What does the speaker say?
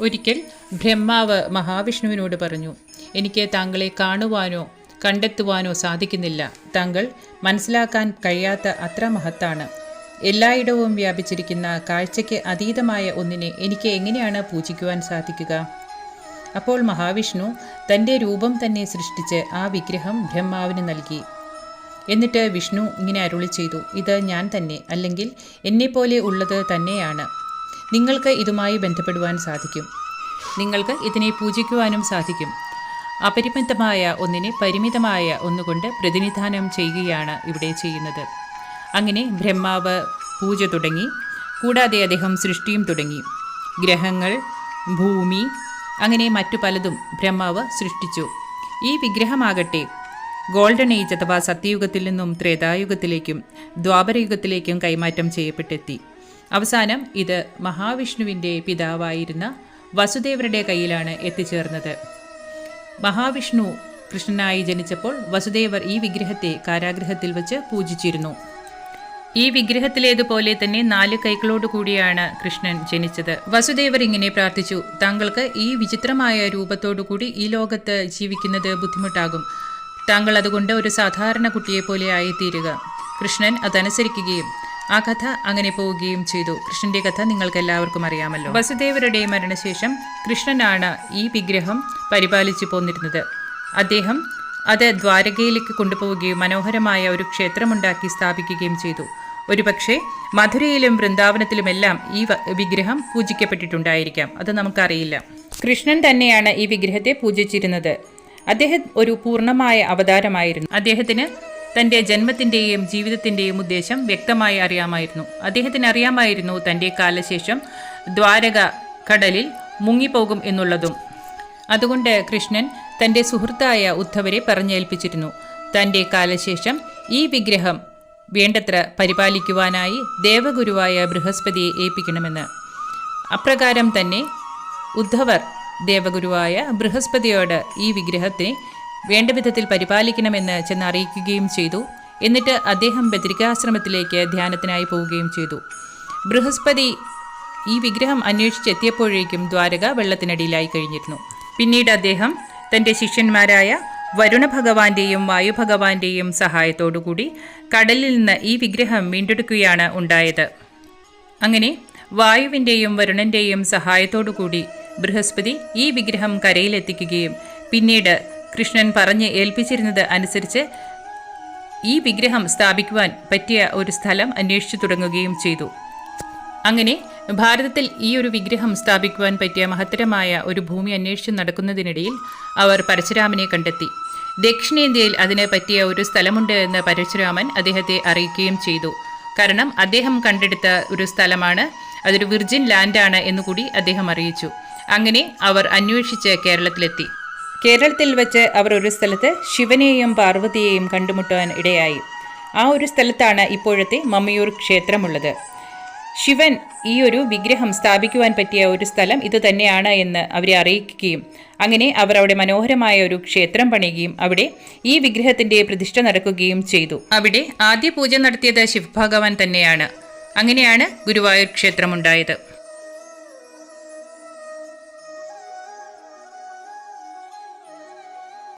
ഒരിക്കൽ ബ്രഹ്മാവ് മഹാവിഷ്ണുവിനോട് പറഞ്ഞു എനിക്ക് താങ്കളെ കാണുവാനോ കണ്ടെത്തുവാനോ സാധിക്കുന്നില്ല. താങ്കൾ മനസ്സിലാക്കാൻ കഴിയാത്ത അത്ര മഹത്താണ്. എല്ലായിടവും വ്യാപിച്ചിരിക്കുന്ന കാഴ്ചയ്ക്ക് അതീതമായ ഒന്നിനെ എനിക്ക് എങ്ങനെയാണ് പൂജിക്കുവാൻ സാധിക്കുക? അപ്പോൾ മഹാവിഷ്ണു തന്റെ രൂപം തന്നെ സൃഷ്ടിച്ച് ആ വിഗ്രഹം ബ്രഹ്മാവിന് നൽകി. എന്നിട്ട് വിഷ്ണു ഇങ്ങനെ അരുളി ചെയ്തു ഇത് ഞാൻ തന്നെ അല്ലെങ്കിൽ എന്നെപ്പോലെ ഉള്ളത് തന്നെയാണ്. നിങ്ങൾക്ക് ഇതുമായി ബന്ധപ്പെടുവാൻ സാധിക്കും. നിങ്ങൾക്ക് ഇതിനെ പൂജിക്കുവാനും സാധിക്കും. അപരിമിതമായ ഒന്നിനെ പരിമിതമായ ഒന്നുകൊണ്ട് പ്രതിനിധാനം ചെയ്യുകയാണ് ഇവിടെ ചെയ്യുന്നത്. അങ്ങനെ ബ്രഹ്മാവ് പൂജ തുടങ്ങി. കൂടാതെ അദ്ദേഹം സൃഷ്ടിയും തുടങ്ങി. ഗ്രഹങ്ങൾ ഭൂമി അങ്ങനെ മറ്റു പലതും ബ്രഹ്മാവ് സൃഷ്ടിച്ചു. ഈ വിഗ്രഹമാകട്ടെ ഗോൾഡൻ ഏജ് അഥവാ സത്യയുഗത്തിൽ നിന്നും ത്രേതായുഗത്തിലേക്കും ദ്വാപരയുഗത്തിലേക്കും കൈമാറ്റം ചെയ്യപ്പെട്ടെത്തി. അവസാനം ഇത് മഹാവിഷ്ണുവിന്റെ പിതാവായിരുന്ന വസുദേവരുടെ കയ്യിലാണ് എത്തിച്ചേർന്നത്. മഹാവിഷ്ണു കൃഷ്ണനായി ജനിച്ചപ്പോൾ വസുദേവർ ഈ വിഗ്രഹത്തെ കാരാഗ്രഹത്തിൽ വച്ച് പൂജിച്ചിരുന്നു. ഈ വിഗ്രഹത്തിലേതുപോലെ തന്നെ നാല് കൈകളോട് കൂടിയാണ് കൃഷ്ണൻ ജനിച്ചത്. വസുദേവർ ഇങ്ങനെ പ്രാർത്ഥിച്ചു താങ്കൾക്ക് ഈ വിചിത്രമായ രൂപത്തോടുകൂടി ഈ ലോകത്ത് ജീവിക്കുന്നത് ബുദ്ധിമുട്ടാകും. താങ്കൾ അതുകൊണ്ട് ഒരു സാധാരണ കുട്ടിയെപ്പോലെ ആയിത്തീരുക. കൃഷ്ണൻ അതനുസരിക്കുകയും ആ കഥ അങ്ങനെ പോവുകയും ചെയ്തു. കൃഷ്ണന്റെ കഥ നിങ്ങൾക്ക് എല്ലാവർക്കും അറിയാമല്ലോ. വസുദേവരുടെ മരണശേഷം കൃഷ്ണനാണ് ഈ വിഗ്രഹം പരിപാലിച്ചു പോന്നിരുന്നത്. അദ്ദേഹം അത് ദ്വാരകയിലേക്ക് കൊണ്ടുപോവുകയും മനോഹരമായ ഒരു ക്ഷേത്രമുണ്ടാക്കി സ്ഥാപിക്കുകയും ചെയ്തു. ഒരുപക്ഷെ മധുരയിലും വൃന്ദാവനത്തിലുമെല്ലാം ഈ വിഗ്രഹം പൂജിക്കപ്പെട്ടിട്ടുണ്ടായിരിക്കാം. അത് നമുക്കറിയില്ല. കൃഷ്ണൻ തന്നെയാണ് ഈ വിഗ്രഹത്തെ പൂജിച്ചിരുന്നത്. അദ്ദേഹം ഒരു പൂർണമായ അവതാരമായിരുന്നു. അദ്ദേഹത്തിന് തന്റെ ജന്മത്തിന്റെയും ജീവിതത്തിന്റെയും ഉദ്ദേശം വ്യക്തമായി അറിയാമായിരുന്നു. അദ്ദേഹത്തിന് അറിയാമായിരുന്നു തന്റെ കാലശേഷം ദ്വാരക കടലിൽ മുങ്ങിപ്പോകും എന്നുള്ളതും. അതുകൊണ്ട് കൃഷ്ണൻ തന്റെ സുഹൃത്തായ ഉദ്ധവരെ പറഞ്ഞേൽപ്പിച്ചിരുന്നു. തന്റെ കാലശേഷം ഈ വിഗ്രഹം വേണ്ടത്ര പരിപാലിക്കുവാനായി ദേവഗുരുവായ ബൃഹസ്പതിയെ ഏൽപ്പിക്കണമെന്ന്. അപ്രകാരം തന്നെ ഉദ്ധവർ ദേവഗുരുവായ ബൃഹസ്പതിയോട് ഈ വിഗ്രഹത്തെ വേണ്ട വിധത്തിൽ പരിപാലിക്കണമെന്ന് ചെന്ന് അറിയിക്കുകയും ചെയ്തു. എന്നിട്ട് അദ്ദേഹം ബദ്രികാശ്രമത്തിലേക്ക് ധ്യാനത്തിനായി പോവുകയും ചെയ്തു. ബൃഹസ്പതി ഈ വിഗ്രഹം അന്വേഷിച്ചെത്തിയപ്പോഴേക്കും ദ്വാരക വെള്ളത്തിനടിയിലായി കഴിഞ്ഞിരുന്നു. പിന്നീട് അദ്ദേഹം തന്റെ ശിഷ്യന്മാരായ വരുണ ഭഗവാന്റെയും വായുഭഗവാന്റെയും സഹായത്തോടുകൂടി കടലിൽ നിന്ന് ഈ വിഗ്രഹം വീണ്ടെടുക്കുകയാണ് ഉണ്ടായത്. അങ്ങനെ വായുവിന്റെയും വരുണന്റെയും സഹായത്തോടുകൂടി ബൃഹസ്പതി ഈ വിഗ്രഹം കരയിലെത്തിക്കുകയും പിന്നീട് കൃഷ്ണൻ പറഞ്ഞ് ഏൽപ്പിച്ചിരുന്നത് അനുസരിച്ച് ഈ വിഗ്രഹം സ്ഥാപിക്കുവാൻ പറ്റിയ ഒരു സ്ഥലം അന്വേഷിച്ചു തുടങ്ങുകയും ചെയ്തു. അങ്ങനെ ഭാരതത്തിൽ ഈ ഒരു വിഗ്രഹം സ്ഥാപിക്കുവാൻ പറ്റിയ മഹത്തരമായ ഒരു ഭൂമി അന്വേഷിച്ചു നടക്കുന്നതിനിടയിൽ അവർ പരശുരാമനെ കണ്ടെത്തി. ദക്ഷിണേന്ത്യയിൽ അതിന് പറ്റിയ ഒരു സ്ഥലമുണ്ട് എന്ന് പരശുരാമൻ അദ്ദേഹത്തെ അറിയിക്കുകയും ചെയ്തു. കാരണം അദ്ദേഹം കണ്ടെടുത്ത ഒരു സ്ഥലമാണ് അതൊരു വിർജിൻ ലാൻഡാണ് എന്നുകൂടി അദ്ദേഹം അറിയിച്ചു. അങ്ങനെ അവർ അന്വേഷിച്ച് കേരളത്തിലെത്തി. കേരളത്തിൽ വെച്ച് അവർ ഒരു സ്ഥലത്ത് ശിവനെയും പാർവതിയെയും കണ്ടുമുട്ടാൻ ഇടയായി. ആ ഒരു സ്ഥലത്താണ് ഇപ്പോഴത്തെ മമ്മയൂർ ക്ഷേത്രമുള്ളത്. ശിവൻ ഈ ഒരു വിഗ്രഹം സ്ഥാപിക്കുവാൻ പറ്റിയ ഒരു സ്ഥലം ഇത് തന്നെയാണ് എന്ന് അവരെ അറിയിക്കുകയും അങ്ങനെ അവർ അവിടെ മനോഹരമായ ഒരു ക്ഷേത്രം പണിയുകയും അവിടെ ഈ വിഗ്രഹത്തിന്റെ പ്രതിഷ്ഠ നടക്കുകയും ചെയ്തു. അവിടെ ആദ്യ പൂജ നടത്തിയത് ശിവഭഗവാൻ തന്നെയാണ്. അങ്ങനെയാണ് ഗുരുവായൂർ ക്ഷേത്രമുണ്ടായത്.